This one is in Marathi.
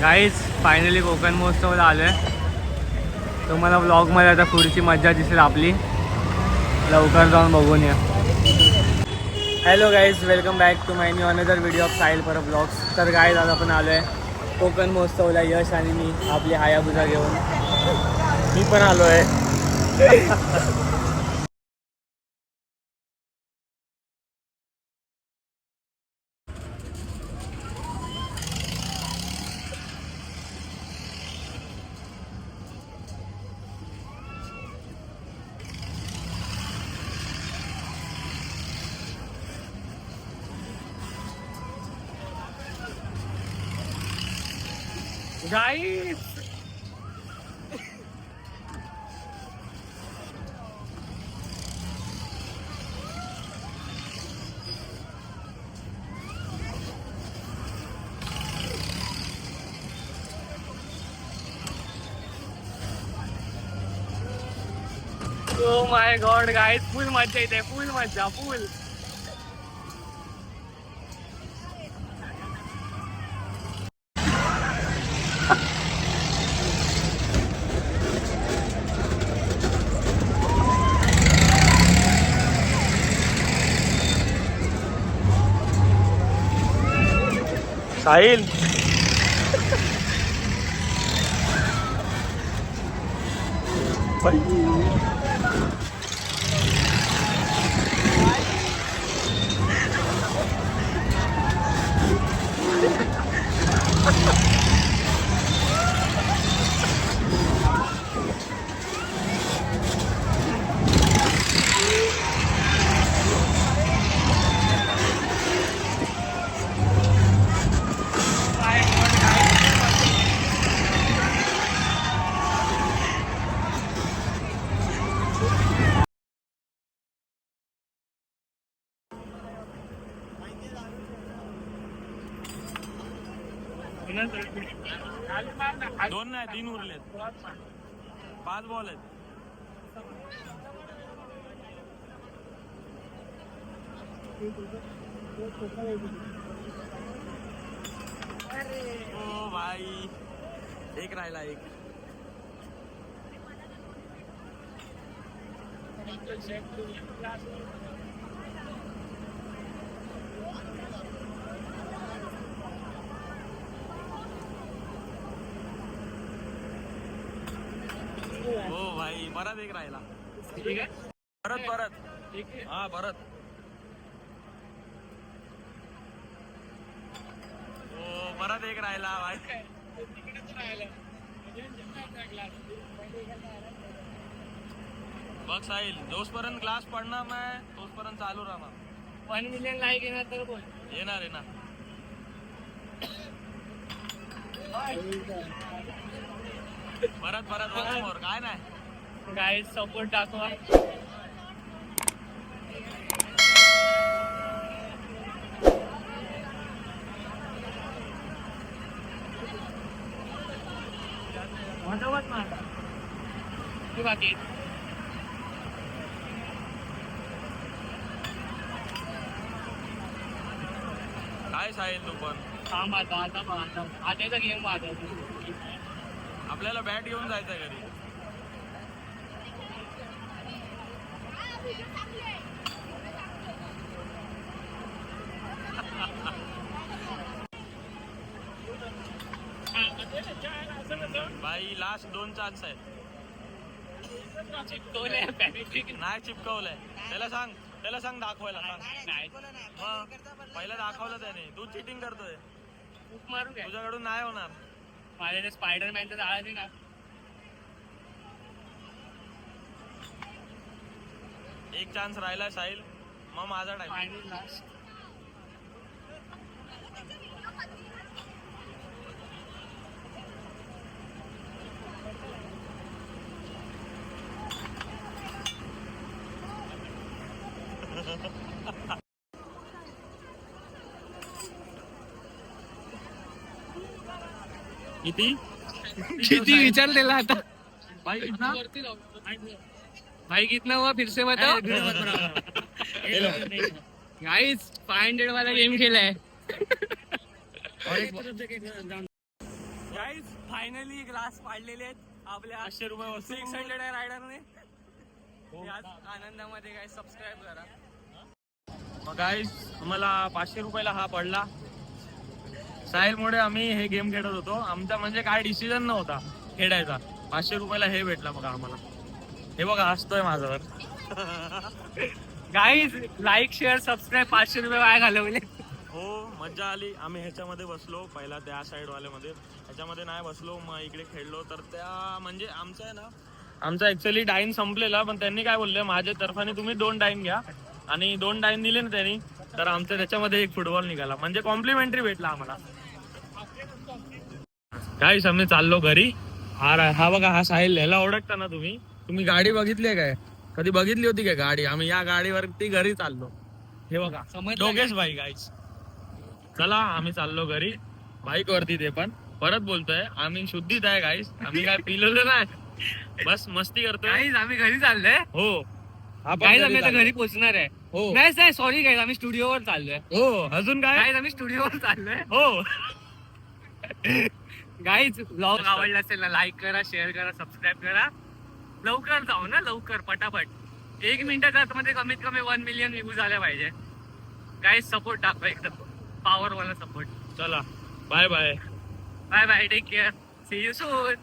गाईज फायनली कोकण महोत्सवाला आलो आहे तुम्हाला ब्लॉगमध्ये आता पुढची मजा दिसेल आपली. लवकर जाऊन बघून या. Hello guys welcome back to my new another video of Sahil per blogs तर गाईज आज आपण आलो आहे कोकण महोत्सवला यश आणि मी आपली हायाबुजा घेऊन. मी पण आलो आहे guys oh my God guys full मजा येते फुल मजा Sahil. Bye. दोन नाही तीन उरलेत पाच बॉल आहेत. ओ भाई एक राहिला एक. हो भाई परत एक राहिला. परत परत हा परत हो परत एक राहिला भाई. बघ साहिल जोसपर्यंत ग्लास पडणार नाही तोचपर्यंत चालू राहणार. वन मिलियन लाईक येणार तर बोल. येणार येणार. परत परत more. काय नाही. गाईज सपोर्ट दाखवा तू बाकी काय साहिल तू पण? थांब आता आता. आता आताचा गेम आता आपल्याला बॅट घेऊन जायचं घरी. बाई लास्ट दोन चान्स आहेत. नाही चिपकवलंय. त्याला सांग त्याला सांग दाखवायला सांग. नाही पहिलं दाखवलं त्याने. तू चिटिंग करतोय. तुझ्याकडून नाही होणार. माझ्या स्पायडरमॅनचं जाळायचं ना. एक चान्स राहिला साहिल मग माझा टाइम फायनल लास्ट किती? किती विचार दिला आता भाई कितना हुआ फिर से बताओ। गाइस फाइव हंड्रेड वाला गेम खेला है। गाईज फायनली ग्लास पाडलेले आहेत आपल्या पाचशे रुपये. सिक्स हंड्रेड रायडरने याच आनंदामध्ये काय सबस्क्राईब करा. मग गाईस आम्हाला पाचशे रुपयाला हा पडला. साहिलमुळे आम्ही हे गेम खेळत होतो. आमचा म्हणजे काय डिसिजन नव्हता. खेळायचा. पाचशे रुपयाला हे भेटला बघा आम्हाला. हे बघा हसतोय माझ्यावर. गाईज लाईक शेअर सबस्क्राईब पाचशे रुपये वाया घालवले. हो मज्जा आली. आम्ही ह्याच्यामध्ये बसलो पहिला त्या साईडवाल्यामध्ये. ह्याच्यामध्ये नाही बसलो मग इकडे खेळलो. तर त्या म्हणजे आमचं आहे ना आमचा ऍक्च्युअली डाईन संपलेला पण त्यांनी काय बोलले माझ्या तर्फाने तुम्ही दोन डाईन घ्या. आणि दोन डाईन दिले ना त्यांनी तर आमच्या त्याच्यामध्ये एक फुटबॉल निघाला. म्हणजे कॉम्प्लिमेंटरी भेटला आम्हाला. काय आम्ही चाललो घरी. हा हा बघा हा साहिल ह्याला ओळखता ना तुम्ही. तुम्ही गाडी बघितली काय? कधी बघितली होती काय गाडी? आम्ही या गाडीवरती घरी चाललो. हे बघा. दोघेच बाई गाईच चला आम्ही चाललो घरी. बाईक वरती ते पण. परत बोलतोय आम्ही शुद्धीत आहे गाईस आम्ही काय पिलेलो नाही. बस मस्ती करतोय. आम्ही घरी चाललोय. हो. गाईज घरी आम्ही आता. घरी पोहोचणार आहे. हो. नाही नाही सॉरी गाईज आम्ही स्टुडिओवर चाललोय. हो. अजून काय? आम्ही स्टुडिओवर चाललोय. हो. गाईज ब्लॉग आवडला असेल ना लाईक करा शेअर करा सबस्क्राईब करा. लवकर जाऊ ना लवकर पटापट. एक मिनिटाच्या आतमध्ये कमीत कमी वन मिलियन व्ह्यू झाल्या पाहिजे. गाईज सपोर्ट दाखवा एकदम पॉवर वाला सपोर्ट चला. Bye bye bye bye take care see you soon